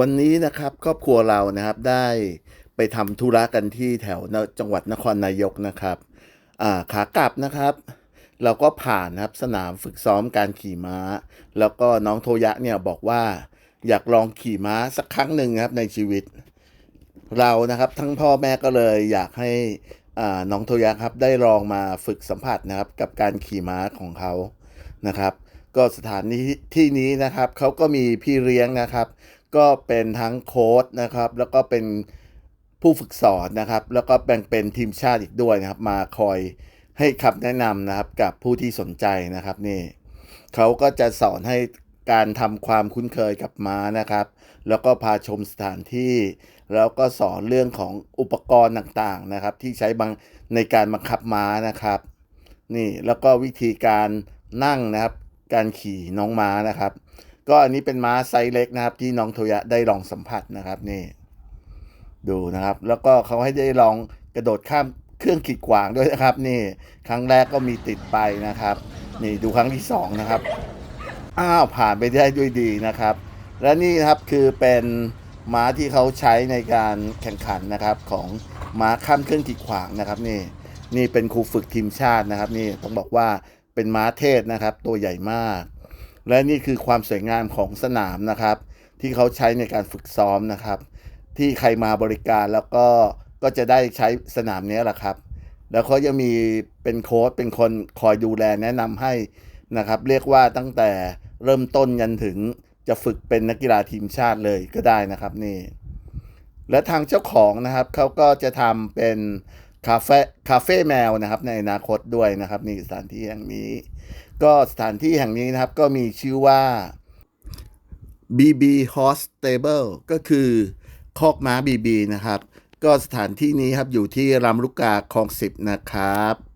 วันนี้นะครับครอบครัวเรานะครับได้ไปทำธุระกันที่แถวจังหวัดนครนายกนะครับอ่าขากลับนะครับ เราก็ผ่านนะครับสนามฝึกซ้อมการขี่ม้า แล้วก็น้องโทยะเนี่ยบอกว่าอยากลองขี่ม้าสักครั้งหนึ่งนะครับในชีวิต เรานะครับทั้งพ่อแม่ก็เลยอยากให้อ่าน้องโทยะครับได้ลองมาฝึกสัมผัสนะครับกับการขี่ม้าของเขานะครับ ก็สถานที่ที่นี้นะครับเขาก็มีพี่เลี้ยงนะครับ ก็เป็นทั้งโค้ชนะครับ แล้วก็เป็นผู้ฝึกสอนนะครับ แล้วก็แบ่งเป็นทีมชาติอีกด้วยนะครับ มาคอยให้คำแนะนำนะครับกับผู้ที่สนใจนะครับนี่เขาก็จะสอนให้การทำความคุ้นเคยกับม้านะครับ แล้วก็พาชมสถานที่ แล้วก็สอนเรื่องของอุปกรณ์ต่างๆนะครับ ที่ใช้บังในการบังคับม้านะครับ นี่แล้วก็วิธีการนั่งนะครับ การขี่น้องม้านะครับ ก็อันนี้เป็นม้าไซส์เล็กนะครับ ที่น้องโทยะได้ลองสัมผัสนะครับนี่ดูนะครับ แล้วก็เขาให้ได้ลองกระโดดข้ามเครื่องขีดขวางด้วยนะครับ นี่ครั้งแรกก็มีติดไปนะครับ นี่ดูครั้งที่สองนะครับอ้าวผ่านไปได้ด้วยดีนะครับ และนี่นะครับคือเป็นม้าที่เขาใช้ในการแข่งขันนะครับ ของม้าข้ามเครื่องขีดขวางนะครับ นี่นี่เป็นครูฝึกทีมชาตินะครับ นี่ต้องบอกว่าเป็นม้าเทศนะครับ ตัวใหญ่มาก และนี่คือความสวยงามของสนามนะครับ ที่เขาใช้ในการฝึกซ้อมนะครับ ที่ใครมาบริการแล้วก็ก็จะได้ใช้สนามนี้แหละครับ แล้วเขายังมีเป็นโค้ชเป็นคนคอยดูแลแนะนำให้นะครับ เรียกว่าตั้งแต่เริ่มต้นยันถึงจะฝึกเป็นนักกีฬาทีมชาติเลยก็ได้นะครับนี่และทางเจ้าของนะครับเขาก็จะทำเป็น คาเฟ่คาเฟ่แมวนะครับ ในอนาคตด้วยนะครับนี่สถานที่แห่งนี้ ก็สถานที่แห่งนี้นะครับ ก็มีชื่อว่า BB Horse Stable ก็คือคอกม้า BB นะครับ ก็สถานที่นี้ครับอยู่ที่ลำลูกกาคลองสิบนะครับ